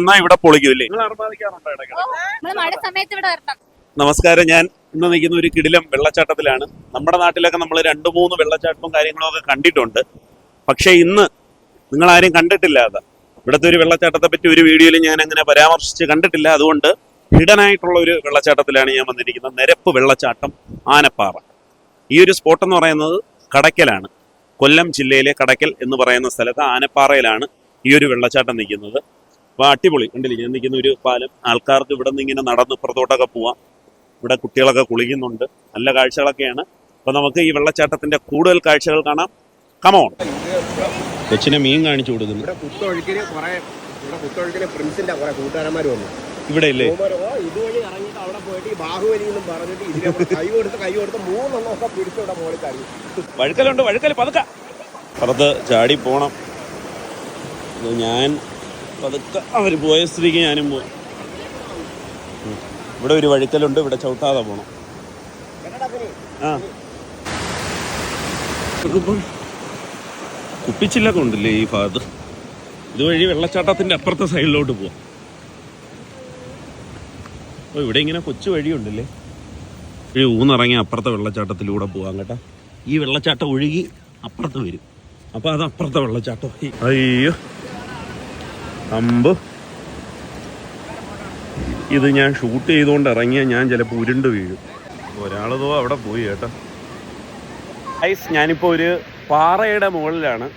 എന്നാ ഇവിടെ പൊളിക്കില്ലേ മഴ സമയത്ത് ഇവിടെ വരണം. നമസ്കാരം. ഞാൻ ഇന്ന് നിൽക്കുന്ന ഒരു കിടിലം വെള്ളച്ചാട്ടത്തിലാണ്. നമ്മുടെ നാട്ടിലൊക്കെ നമ്മൾ രണ്ട് മൂന്ന് വെള്ളച്ചാട്ടവും കാര്യങ്ങളും ഒക്കെ കണ്ടിട്ടുണ്ട്. പക്ഷെ ഇന്ന് നിങ്ങൾ ആരും കണ്ടിട്ടില്ല അത്. ഇവിടുത്തെ ഒരു വെള്ളച്ചാട്ടത്തെ പറ്റി ഒരു വീഡിയോയിൽ ഞാൻ അങ്ങനെ പരാമർശിച്ച് കണ്ടിട്ടില്ല. അതുകൊണ്ട് ഹിഡൻ ആയിട്ടുള്ള ഒരു വെള്ളച്ചാട്ടത്തിലാണ് ഞാൻ വന്നിരിക്കുന്നത്. നിരപ്പ് വെള്ളച്ചാട്ടം ആനപ്പാറ. ഈ ഒരു സ്പോട്ട് എന്ന് പറയുന്നത് കടക്കലാണ് കൊല്ലം ജില്ലയിലെ കടക്കൽ എന്ന് പറയുന്ന സ്ഥലത്ത് ആനപ്പാറയിലാണ് ഈ ഒരു വെള്ളച്ചാട്ടം നിൽക്കുന്നത്. അപ്പോൾ അടിപൊളി. കണ്ടില്ലേ? ഞാൻ നിൽക്കുന്ന ഒരു പാലം. ആൾക്കാർക്ക് ഇവിടെ നിന്ന് ഇങ്ങനെ നടന്ന് പുറത്തോട്ടൊക്കെ പോവാം. ഇവിടെ കുട്ടികളൊക്കെ കുളിക്കുന്നുണ്ട്. നല്ല കാഴ്ചകളൊക്കെയാണ്. അപ്പോൾ നമുക്ക് ഈ വെള്ളച്ചാട്ടത്തിന്റെ കൂടുതൽ കാഴ്ചകൾ കാണാം. കമോൺ കൊച്ചിനെ മീൻ കാണിച്ചു കൊടുക്കുന്നു. ഇവിടെ ഇല്ലേ? വഴുക്കലുണ്ട് വഴുക്കൽ പതുക്കെ. പുറത്ത് ചാടി പോണം. ഞാൻ പതുക്കെ അവർ പോയ സ്ഥിതിക്ക് ഞാനും പോയി. ഇവിടെ ഒരു വഴിത്തലുണ്ട് ഇവിടെ ചവിട്ടാതെ പോണം. ആ. കുപ്പിച്ചില്ലൊക്കെ ഉണ്ടല്ലേ ഈ ഭാഗത്ത്? ഇതുവഴി വെള്ളച്ചാട്ടത്തിന്റെ അപ്പുറത്തെ സൈഡിലോട്ട് പോവാം. ഓ ഇവിടെ ഇങ്ങനെ കൊച്ചു വഴിയുണ്ടല്ലേ? ഈ ഊന്നിറങ്ങി അപ്പുറത്തെ വെള്ളച്ചാട്ടത്തിലൂടെ പോവാം കേട്ടാ. ഈ വെള്ളച്ചാട്ടം ഒഴുകി അപ്പുറത്ത് വരും. അപ്പൊ അത് അപ്പുറത്തെ വെള്ളച്ചാട്ടം. അയ്യോ. അമ്പ്. ഇത് ഞാൻ ഷൂട്ട് ചെയ്തുകൊണ്ട് ഇറങ്ങിയ ഞാൻ ചിലപ്പോൾ ഉരുണ്ട് വീഴും. ഒരാളതോ അവിടെ പോയി കേട്ടോ. ഐസ് ഞാനിപ്പോൾ ഒരു പാറയുടെ മുകളിലാണ്.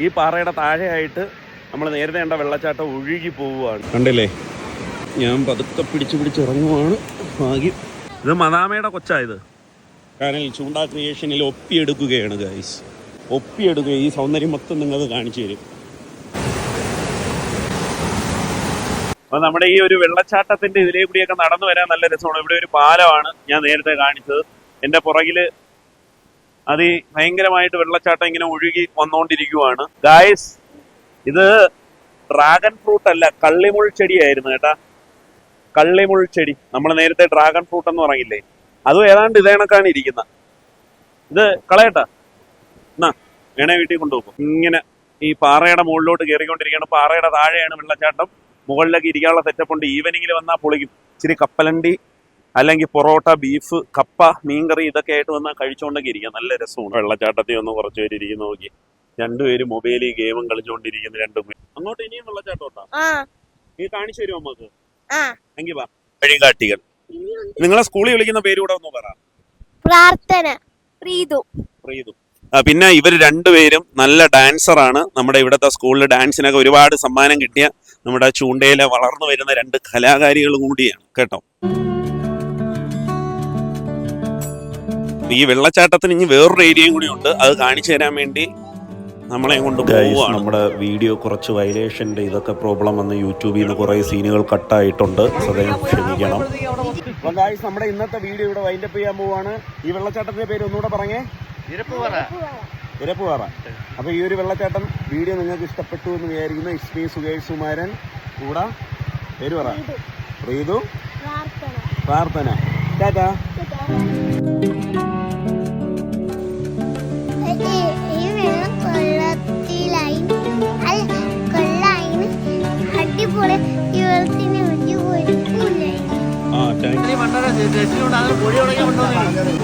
ഈ പാറയുടെ താഴെയായിട്ട് നമ്മൾ നേരത്തെ കണ്ട വെള്ളച്ചാട്ടം ഒഴുകി പോവുകയാണ്. കണ്ടില്ലേ? ഞാൻ പതുക്കെ പിടിച്ച് പിടിച്ച് ഇറങ്ങുവാണ്. ഭാഗ്യം ഇത് മദാമയുടെ കൊച്ചായത്. കാരണം ചൂണ്ട ക്രിയേഷനിൽ ഒപ്പിയെടുക്കുകയാണ് ഗൈസ് ഒപ്പിയെടുക്കുക ഈ സൗന്ദര്യം മൊത്തം നിങ്ങൾക്ക് കാണിച്ചു തരും. അപ്പൊ നമ്മുടെ ഈ ഒരു വെള്ളച്ചാട്ടത്തിന്റെ ഇതിലേ കൂടിയൊക്കെ നടന്നു വരാൻ നല്ല രസമാണ്. ഇവിടെ ഒരു പാലമാണ് ഞാൻ നേരത്തെ കാണിച്ചത്. എന്റെ പുറകിൽ അതി ഭയങ്കരമായിട്ട് വെള്ളച്ചാട്ടം ഇങ്ങനെ ഒഴുകി വന്നുകൊണ്ടിരിക്കുവാണ് ഗായ്സ് ഇത് ഡ്രാഗൺ ഫ്രൂട്ട് അല്ല കള്ളിമുൾ ചെടിയായിരുന്നു കേട്ടാ. കള്ളിമുൾ ചെടി. നമ്മൾ നേരത്തെ ഡ്രാഗൺ ഫ്രൂട്ട് എന്ന് പറഞ്ഞില്ലേ? അതും ഏതാണ്ട് ഇതേ കണക്കാണ് ഇരിക്കുന്ന ഇത് കളയട്ടാ. എന്നാ വേണേ വീട്ടിൽ കൊണ്ടുപോകും. ഇങ്ങനെ ഈ പാറയുടെ മുകളിലോട്ട് കയറിക്കൊണ്ടിരിക്കുകയാണ്. പാറയുടെ താഴെയാണ് വെള്ളച്ചാട്ടം. മുകളിലേക്ക് ഇരിക്കാനുള്ള സെറ്റപ്പ് ഉണ്ട്. ഈവനിങ്ങിൽ വന്നാൽ പൊളിക്കും. ഇച്ചിരി കപ്പലണ്ടി അല്ലെങ്കിൽ പൊറോട്ട ബീഫ് കപ്പ മീൻകറി ഇതൊക്കെ ആയിട്ട് വന്നാൽ കഴിച്ചുകൊണ്ടൊക്കെ ഇരിക്കാം. നല്ല രസമാണ്. വെള്ളച്ചാട്ടത്തിൽ ഒന്ന് കുറച്ച് പേര് ഇരിക്കുന്നു നോക്കി. രണ്ടുപേരും മൊബൈലിൽ ഗെയിമും കളിച്ചുകൊണ്ടിരിക്കുന്നു രണ്ടും അങ്ങോട്ട് ഇനിയും വെള്ളച്ചാട്ടം നീ കാണിച്ചു തരുമോ നമുക്ക് എങ്കിൽ വാ. വഴികാട്ടികൾ. നിങ്ങളെ സ്കൂളിൽ വിളിക്കുന്ന പേര് കൂടെ ഒന്ന് പറ. പ്രാർത്ഥന. പ്രീതു. പ്രീതു. പിന്നെ ഇവർ രണ്ടുപേരും നല്ല ഡാൻസർ ആണ്. നമ്മുടെ ഇവിടുത്തെ സ്കൂളിൽ ഡാൻസിനൊക്കെ ഒരുപാട് സമ്മാനം കിട്ടിയ നമ്മുടെ ചൂണ്ടയിലെ വളർന്നു വരുന്ന രണ്ട് കലാകാരികൾ കൂടിയാണ് കേട്ടോ. ഈ വെള്ളച്ചാട്ടത്തിന് ഇനി വേറൊരു ഏരിയയും കൂടി ഉണ്ട്. അത് കാണിച്ചു തരാൻ വേണ്ടി നമ്മളെ കൊണ്ട് നമ്മുടെ വീഡിയോ കുറച്ച് വയലേഷന്റെ ഇതൊക്കെ പ്രോബ്ലം വന്ന് യൂട്യൂബിൽ നിന്ന് കുറെ സീനുകൾ കട്ടായിട്ടുണ്ട്. സദയം ക്ഷമിക്കണം. നമ്മുടെ ഇന്നത്തെ വീഡിയോ ഇവിടെ വൈൻഡപ്പ് ചെയ്യാൻ പോവാണ്. ഈ വെള്ളച്ചാട്ടത്തിന്റെ പേര് ഒന്നുകൂടെ പറഞ്ഞേ. ഇരപ്പുപാറ അപ്പൊ ഈ ഒരു വെള്ളച്ചാട്ടം വീഡിയോ നിങ്ങൾക്ക് ഇഷ്ടപ്പെട്ടു എന്ന് വിചാരിക്കുന്ന ഇസ്മി മീ സുകേഷ് സുമാരൻ കൂടെ പേര് പറ. പ്രീതു. പ്രാർത്ഥന. ടാറ്റാ. ഈ വെള്ളം കൊള്ളത്തിലായി. അല്ല കൊള്ളായിന് അടിപൊളി ഈ വെള്ളത്തിന് ഒരു കുഴപ്പമില്ലായി ആ താങ്ക് മണ്ണ പൊടി തുടങ്ങി